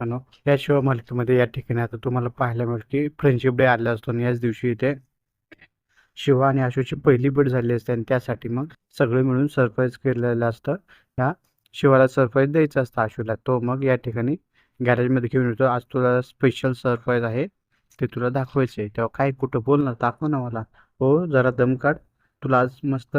मित्रांनो या शिव मालिकेमध्ये या ठिकाणी आता तुम्हाला पाहायला मिळतं की फ्रेंडशिप डे आला असतो आणि याच दिवशी इथे शिवा आणि आशूची पहिली भेट झाली असते आणि त्यासाठी मग सगळे मिळून सरप्राईज केलेलं असतं. या शिवाला सरप्राईज द्यायचं असतं आशूला. तो मग या ठिकाणी गॅरेजमध्ये घेऊन येतो. आज तुला स्पेशल सरप्राईज आहे. ते तुला दाखवायचं आहे तेव्हा काय कुठं बोल ना दाखव ना मला. हो जरा दम काढ. तुला आज मस्त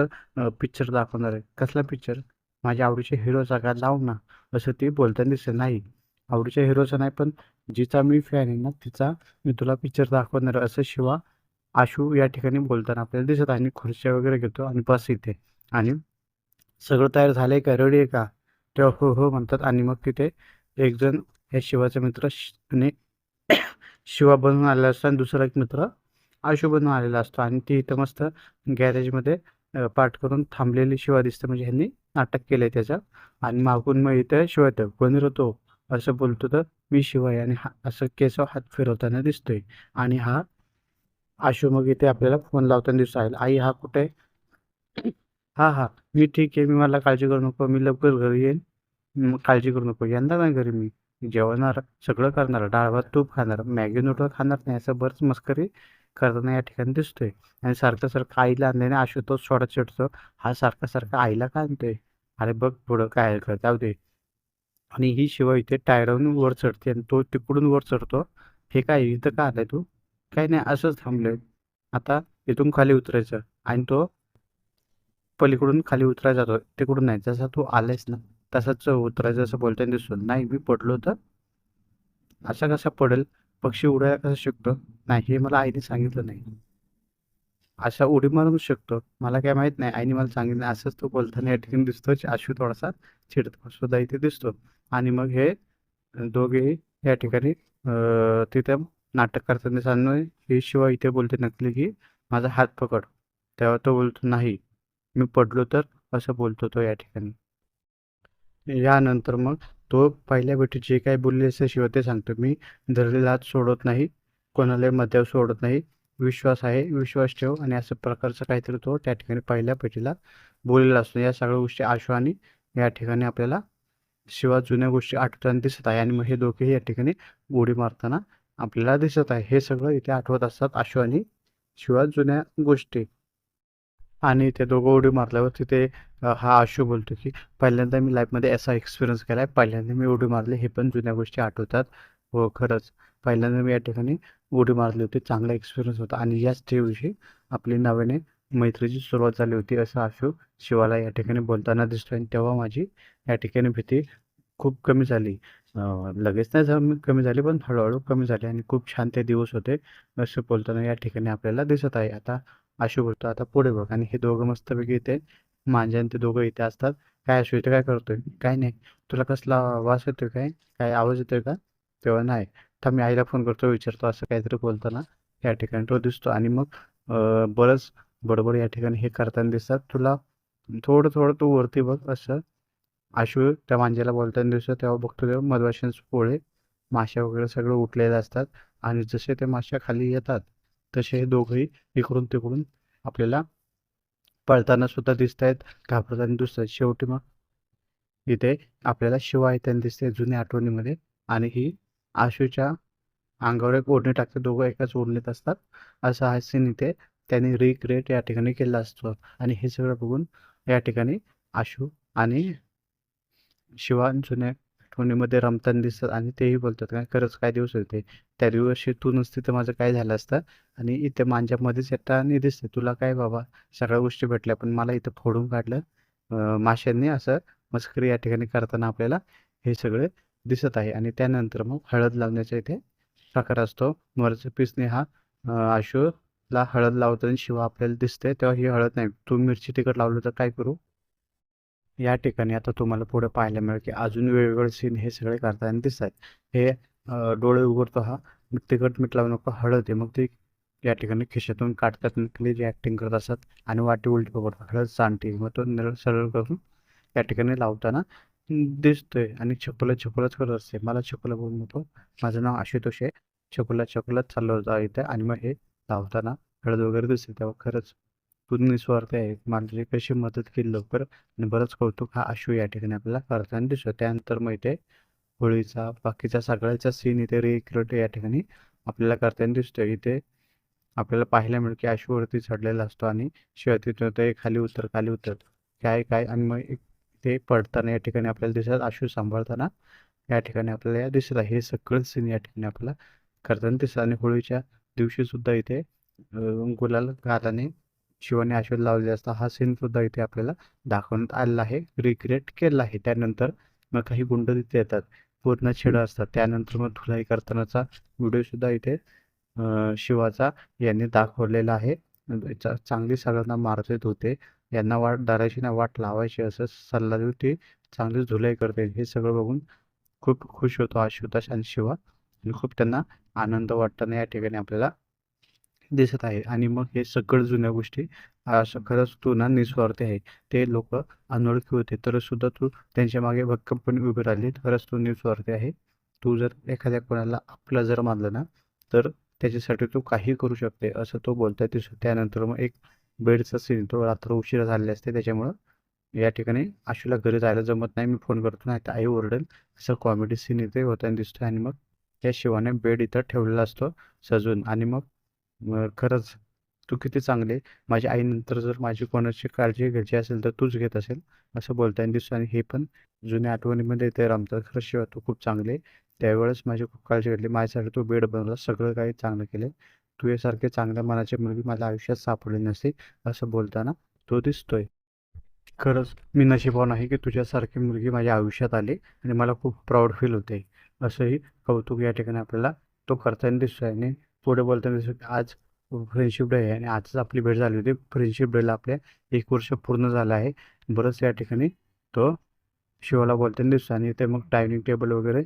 पिक्चर दाखवणार आहे. कसला पिक्चर माझ्या आवडीचे हिरोचा का लाव ना. असं ती बोलताना दिसत नाही. आवडीच्या हिरोचा नाही पण जिचा मी फॅन आहे ना तिचा मी तुला पिक्चर दाखवणार आहे, असं शिवा आशू या ठिकाणी बोलताना आपल्याला दिसत आहे. आणि खुर्च्या वगैरे घेतो आणि बस इथे. आणि सगळं तयार झालं आहे का? रेडी आहे का? तेव्हा हो हो म्हणतात. आणि मग तिथे एकजण हे या शिवाचा मित्र आणि शिवा बनून आलेला असतो आणि दुसरा एक मित्र आशू बनून आलेला असतो. आणि ती इथं मस्त गॅरेजमध्ये पाठ करून थांबलेली शिवा दिसते. म्हणजे ह्यांनी नाटक केलं आहे त्याचं. आणि मागून मग इथं शिवा येतं कोण रे असं बोलतो तर मी शिवाय आणि हा असं केसव हात फिरवताना दिसतोय. आणि हा आशू मग इथे आपल्याला फोन लावताना दिसतो आहे. आई हा कुठे? आहे हा हा. मी ठीक आहे. मी मला काळजी करू नको. मी लवकर घरी येईन. काळजी करू नको. यंदा नाही घरी मी. जेवणार सगळं करणार. डाळ भात तूप खाणार. मॅगी नूडल खाणार नाही असं बरंच मस्करी करताना या ठिकाणी दिसतोय. आणि सारखं सारखं आईला आणल्याने आशू तो सोडत चिडतो हा सारखा सारखा आईला का आणतोय? अरे बघ पुढं काय करता दे. आणि ही शिवा इथे टायरावरून वर चढते आणि तो तिकडून वर चढतो. हे काय इथं का आलाय तू? काय नाही असंच थांबलोय. आता इथून खाली उतरायचं आणि तो पलीकडून खाली उतरायला जातो. तिकडून नाही जसा तू आलायस ना तसाच उतरायचं असं बोलताना दिसतो नाही मी पडलो तर? असा कसा पडेल? पक्षी उडायला कसं शिकतो? नाही हे मला आईने सांगितलं नाही. अशा उडी मारू शकतो. मला काय माहीत नाही. आईने मला सांगितलं असंच तो बोलताना या ठिकाणी दिसतो आशू थोडासा चिडतो सुद्धा इथे दिसतो. आणि मग हे दोघेही या ठिकाणी तिथे नाटक करताना सांगणं हे शिवाय इथे बोलते नकली की माझा हात पकड. तेव्हा तो बोलतो नाही मी पडलो तर असं बोलतो तो या ठिकाणी. यानंतर मग तो पहिल्या भेटीत जे काही बोलले असे शिवाय ते सांगतो. मी धरलेला हात सोडत नाही. कोणालाही मध्यावर सोडत नाही. विश्वास आहे विश्वास ठेव आणि असं प्रकारचं काहीतरी तो त्या ठिकाणी पहिल्या पेटीला बोललेला असतो. या सगळ्या गोष्टी आश्वानी या ठिकाणी आपल्याला शिवा जुन्या गोष्टी आठवताना दिसत आहे आणि मग हे दोघेही या ठिकाणी उडी मारताना आपल्याला दिसत आहे. हे सगळं इथे आठवत असतात आश्वानी शिवा जुन्या गोष्टी. आणि ते दोघं उडी मारल्यावर तिथे हा आशू बोलतो की पहिल्यांदा मी लाईफमध्ये असा एक्सपिरियन्स केला आहे पहिल्यांदा मी उडी मारली हे पण जुन्या गोष्टी आठवतात. हो खरंच. पहिल्यांदा मी या ठिकाणी उडी मारली होती चांगला एक्सपिरियन्स होता. आणि याच दिवशी आपली नव्याने मैत्रीची सुरुवात झाली होती असं आशू शिवाला या ठिकाणी बोलताना दिसतो आणि तेव्हा माझी या ठिकाणी भीती खूप कमी झाली. लगेच नाही कमी झाली पण हळूहळू कमी झाली. आणि खूप छान ते दिवस होते असे बोलताना या ठिकाणी आपल्याला दिसत आहे. आता आशू बोलतो आता पुढे बघ. आणि हे दोघं मस्तपैकी इथे मांजा ते दोघं इथे असतात. काय आशू इथे काय करतोय? काय नाही. तुला कसला वास येतोय काय? काय आवाज येतोय का? तेव्हा नाही. तर मी आईला फोन करतो विचारतो असं काहीतरी बोलताना या ठिकाणी तो दिसतो. आणि मग बरंच बडबड या ठिकाणी हे करताना दिसतात. तुला थोडं थोडं तू वरती बघ असं. आशू त्या मांजेला बोलताना दिसतो. तेव्हा बघतो तेव्हा मधमाशांचे पोळे माशा वगैरे सगळं उठलेले असतात. आणि जसे ते माश्या खाली येतात तसे हे दोघंही इकडून तिकडून आपल्याला पळताना सुद्धा दिसत आहेत घाबरताना दिसत आहेत. शेवटी मग इथे आपल्याला शिवा येताना दिसते जुन्या आठवणीमध्ये. आणि ही आशूच्या अंगावर एक ओढणी टाकते दोघं एकाच ओढणीत असतात. असा हा सीन इथे त्यांनी रिक्रिएट या ठिकाणी केला असतो. आणि हे सगळं बघून या ठिकाणी आशू आणि शिवा जुन्या आठवणीमध्ये रमताना दिसतात आणि तेही बोलतात. काय खरंच काय दिवस होते. त्या दिवशी तू नसती तर माझं काय झालं असतं? आणि इथे मांजामध्येच येतं आणि दिसते. तुला काय बाबा? सगळ्या गोष्टी भेटल्या. पण मला इथं फोडून काढलं माशांनी असं मस्करी या ठिकाणी करताना आपल्याला हे सगळे दिसत आहे आणि त्यानंतर मग हळद लावण्याचा इथे प्रकार असतो. मोराच्या पिसणे हा आशूला हळद लावताना शिवा आपल्याला दिसते तेव्हा ही हळद नाही तू मिरची तिखट लावलं तर काय करू? या ठिकाणी आता तुम्हाला पुढे पाहायला मिळेल की अजून वेगवेगळे सीन हे सगळे करताना दिसत आहेत हे डोळे उघडतो हा मग तिखट मीठ लावू नको हळद आहे. मग ते या ठिकाणी खिशातून काढतात नकली जे ॲक्टिंग करत असतात आणि वाटी उलटी पकडतो हळद सांडते. मग तो निरळ सरळ करून या ठिकाणी लावताना दिसतोय आणि छकुला छकुलाच करत असते. मला छकुला बोलून होतो माझं नाव आशुतोष आहे. छकुला छकुलाच चाललं होतं इथे आणि मग हे धावताना हळद वगैरे दिसते. तेव्हा खरंच तू निस्वार्थ आहे. माझी कशी मदत केली लवकर आणि बरंच कौतुक हा आशू या ठिकाणी आपल्याला करताना दिसतो. त्यानंतर मग इथे होळीचा बाकीचा सगळ्याचा सीन इथे रिक्रिएट या ठिकाणी आपल्याला करताना दिसतो इथे आपल्याला पाहायला मिळतो की आशूवरती चढलेला असतो आणि शिवाय तिथं ते खाली उतर खाली उतर. काय काय? आणि मग एक ते पडताना या ठिकाणी आपल्याला दिसतात. आशू सांभाळताना या ठिकाणी आपल्याला दिसत आहे. हे सगळं सीन या ठिकाणी आपल्याला करताना दिसत आणि होळीच्या दिवशी सुद्धा इथे गुलाल घालाने शिवाने आशीर्वाद लावले असता. हा सीन सुद्धा इथे आपल्याला दाखवण्यात आलेला आहे. रिक्रिएट केला आहे. त्यानंतर मग काही गुंड तिथे येतात. पूर्ण छेड असतात. त्यानंतर मग धुलाई करतानाचा व्हिडिओ सुद्धा इथे शिवाचा यांनी दाखवलेला आहे. चांगली सगळ्यांना मारत होते. यांना वाट धरायची ना वाट लावायची असं सल्ला देऊन ते चांगली धुलाई करते. हे सगळं बघून खूप खुश होतो आशुतोष आणि शिवा. आणि खूप त्यांना आनंद वाटताना या ठिकाणी आपल्याला दिसत आहे. आणि मग हे सगळं जुन्या गोष्टी असं खरंच तू ना निस्वार्थी आहे. ते लोक अनोळखी होते तर सुद्धा तू त्यांच्या मागे भक्कमपणे उभी राहिली खरंच तू निस्वार्थी आहे. तू जर एखाद्या कोणाला आपलं जर मानलं ना तर त्याच्यासाठी तू काही करू शकते असं तो बोलताय. दिसतो त्यानंतर मग एक बेडचा सीन तो रात्र उशिरा झालेला असते त्याच्यामुळं या ठिकाणी आशूला घरी जायला जमत नाही. मी फोन करतो नाही तर आई ओरडेल. असं कॉमेडी सीन इथे होताना दिसतो आणि मग या शिवाने बेड इथं ठेवलेला असतो सजवून. आणि मग खरंच तू किती चांगले माझ्या आईनंतर जर माझी कोणाची काळजी घ्यायची असेल तर तूच घेत असेल असं बोलताना दिसतो आणि हे पण जुन्या आठवणीमध्ये ते रमतात खरंच शिवा तू खूप चांगले त्यावेळेस माझी खूप काळजी घेतली. माझ्यासाठी तू बेड बनवला. सगळं काही चांगलं केलं तुझ्यासारखे चांगल्या मनाची मुलगी माझ्या आयुष्यात सापडली नसते असं बोलताना तो दिसतोय. खरंच मी नशिबान आहे की तुझ्यासारखी मुलगी माझ्या आयुष्यात आली आणि मला खूप प्राऊड फील होते. असंही कौतुक या ठिकाणी आपल्याला तो करताना दिसतोय आणि पुढे बोलताना दिसतो की आज फ्रेंडशिप डे आहे आणि आजच आपली भेट झाली होती. फ्रेंडशिप डेला आपल्या एक वर्ष पूर्ण झालं आहे. बरंच या ठिकाणी तो शिवाला बोलताना दिसतो आणि ते मग डायनिंग टेबल वगैरे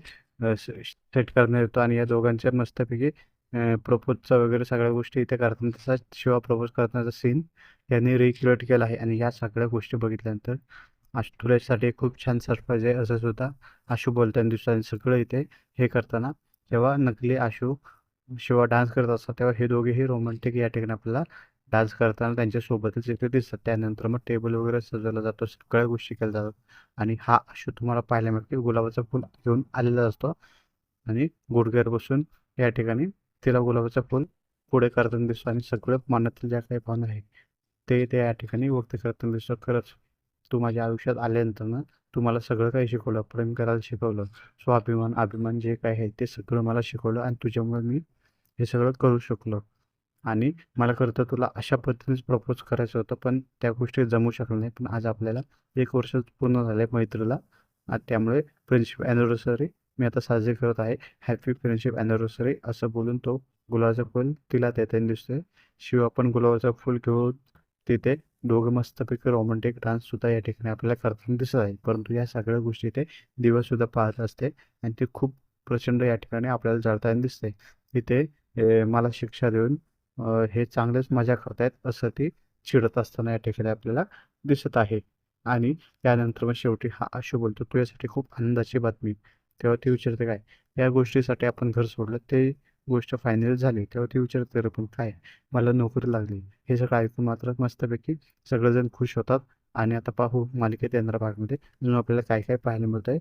सेट करण्यात येतो आणि या दोघांच्या मस्तपैकी प्रपोजचा वगैरे सगळ्या गोष्टी इथे करताना तसा शिवा प्रपोज करतानाचा सीन यांनी रिक्रिएट केला आहे. आणि या सगळ्या गोष्टी बघितल्यानंतर आश खूप छान सरप्राईज आहे. असं सुद्धा आशू बोलताना दिसतं आणि सगळं इथे हे करताना जेव्हा नकली आशू शिवा डान्स करत असतात तेव्हा हे दोघेही रोमॅन्टिक या ठिकाणी आपल्याला डान्स करताना त्यांच्यासोबतच इथे दिसतात. त्यानंतर मग टेबल वगैरे सजवला जातो. सगळ्या गोष्टी केल्या जातात. आणि हा आशू तुम्हाला पाहायला मिळतो. गुलाबाचं फुल घेऊन आलेला असतो. आणि गुडघ्यावर बसून या ठिकाणी तिला गुलाबाचं फुल पुढे करताना दिसतो आणि सगळं मनातील ज्या काही भावना आहे ते ते या ठिकाणी व्यक्त करताना दिसतो. खरंच तू माझ्या आयुष्यात आल्यानंतर ना तू मला सगळं काही शिकवलं प्रेम करायला शिकवलं स्वाभिमान अभिमान जे काय आहे ते सगळं मला शिकवलं आणि तुझ्यामुळे मी हे सगळं करू शकलो. आणि मला खरं तर तुला अशा पद्धतीनेच प्रपोज करायचं होतं पण त्या गोष्टी जमू शकलं नाही पण आज आपल्याला एक वर्ष पूर्ण झालं आहे मैत्रीला त्यामुळे फ्रेंडशिप ॲनिव्हर्सरी मी आता साजरी करत आहे. हॅपी फ्रेंडशिप ॲनिव्हर्सरी असं बोलून तो गुलाबाचं फूल तिला देताना दिसतोय. शिव आपण गुलाबाचं फूल घेऊन तिथे. दोघं मस्तपैकी रोमॅन्टिक डान्स सुद्धा या ठिकाणी आपल्याला करताना दिसत आहे. परंतु या सगळ्या गोष्टी ते दिवस सुद्धा पाहत असते आणि ते खूप प्रचंड या ठिकाणी आपल्याला जळताना दिसते. इथे मला शिक्षा देऊन हे चांगलेच मजा करतायत असं ती चिडत असताना या ठिकाणी आपल्याला दिसत आहे. आणि त्यानंतर मग शेवटी हा आशू बोलतो. तुझ्यासाठी खूप आनंदाची बातमी. तेव्हा ती विचारते काय? या गोष्टीसाठी आपण घर सोडलं ते गोष्ट फायनल झाली तेव्हा ती विचारते "अरे पण काय? मला नोकरी लागली. हे सगळं ऐकून मात्र मस्तपैकी सगळेजण खुश होतात. आणि आता पाहू मालिकेत येणाऱ्या भागामध्ये अजून आपल्याला काय काय पाहायला मिळत आहे